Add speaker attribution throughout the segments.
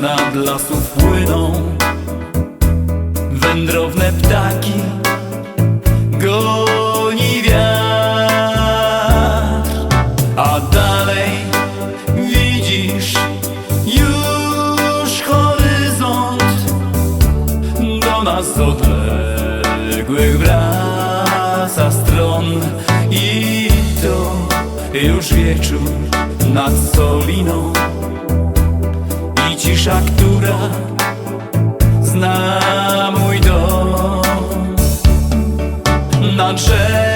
Speaker 1: nad lasów płyną. Wędrowne ptaki, goni wiatr, a dalej widzisz już horyzont do nas z odległych wraca stron. I to już wieczór nad Soliną cisza, która zna mój dom. Nad rzeką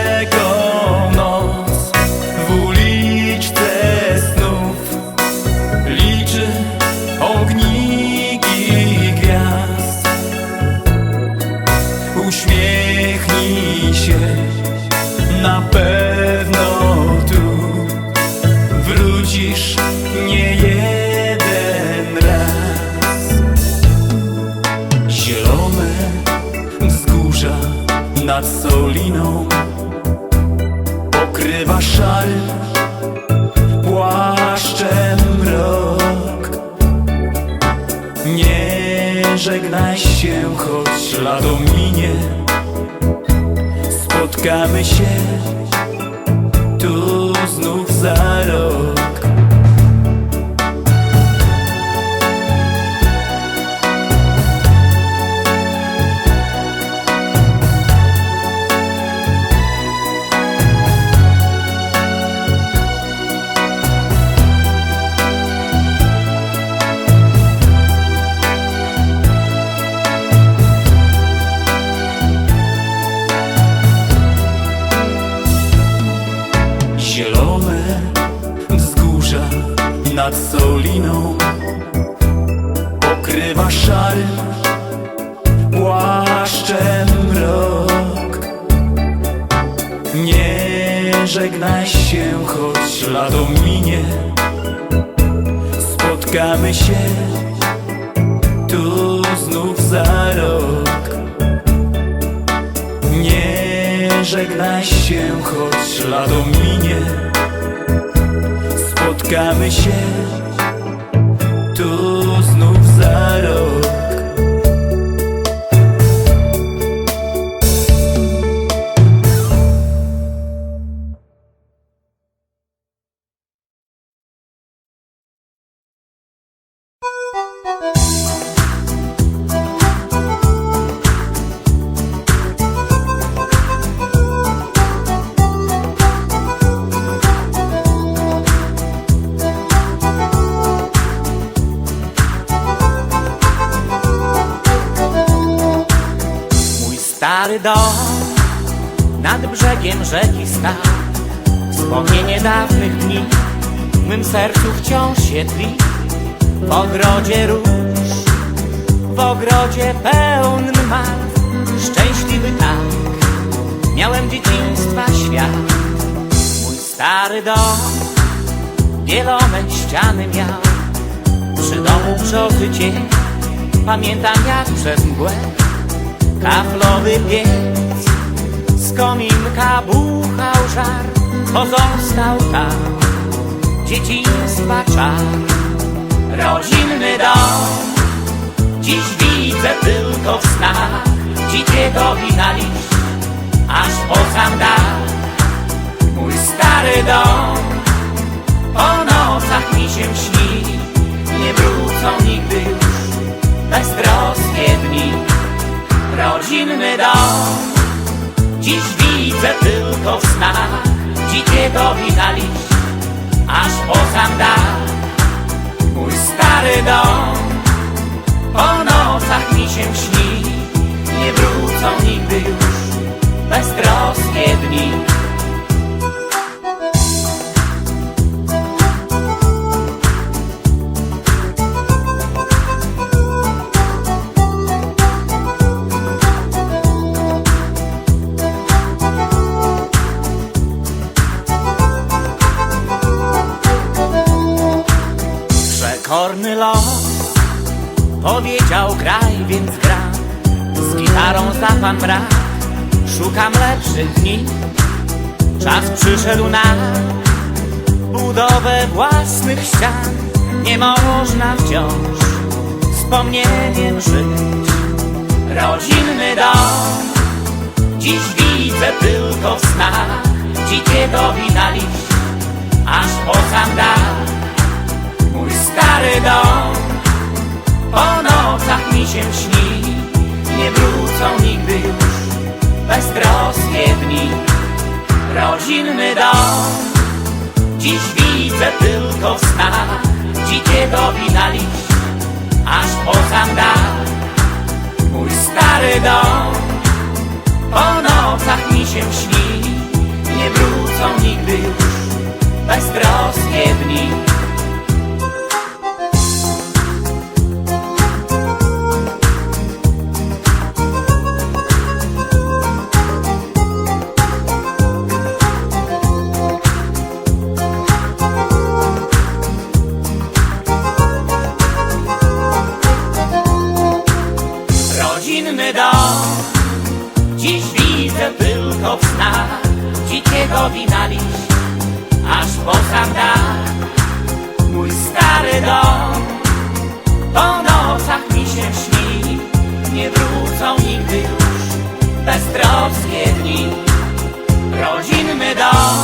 Speaker 1: żegnaj się, choć lato minie Spotkamy się nad Soliną. Pokrywa szary płaszczem mrok Nie żegnaj się, choć lato minie. Spotkamy się tu znów za rok. Nie żegnaj się, choć lato minie Spotkamy się tu
Speaker 2: stary dom nad brzegiem rzeki stał Wspomnienie dawnych dni w mym sercu wciąż się tli. W ogrodzie róż, w ogrodzie pełnym mat. Szczęśliwy tak, miałem dzieciństwa świat. Mój stary dom bielone ściany miał. Przy domu brzozy cień, pamiętam jak przez mgłę Kaflowy piec. Z kominka buchał żar Pozostał tam. Dzieciństwa czar. Rodzinny dom. Dziś widzę tylko w snach. Dzikiego wina liść Aż po sam dach. Mój stary dom. Po nocach mi się śni. Nie wrócą nigdy już Beztroskie dni rodzinny dom. Dziś widzę tylko w snach. Dzikiego wina liść Aż po sam dach. Mój stary dom. Po nocach mi się śni. Nie wrócą nigdy już Beztroskie dni Przekorny los powiedział graj, więc gram Z gitarą za pan brak, szukam lepszych dni. Czas przyszedł na budowę własnych ścian. Nie można wciąż wspomnieniem żyć. Rodzinny dom, dziś widzę tylko w snach dzikiego wina liść, aż po sam dach. Dziś widzę tylko w snach dzikiego wina liść, aż po sam dach. Mój stary dom, po nocach mi się śni, nie wrócą nigdy już beztroskie dni. Aż po sam dach. Mój stary dom Po nocach mi się śni. Nie wrócą nigdy już Beztroskie dni. Rodzinny dom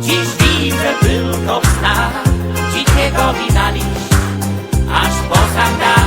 Speaker 2: Dziś widzę tylko w snach. Dzikiego wina Aż po sam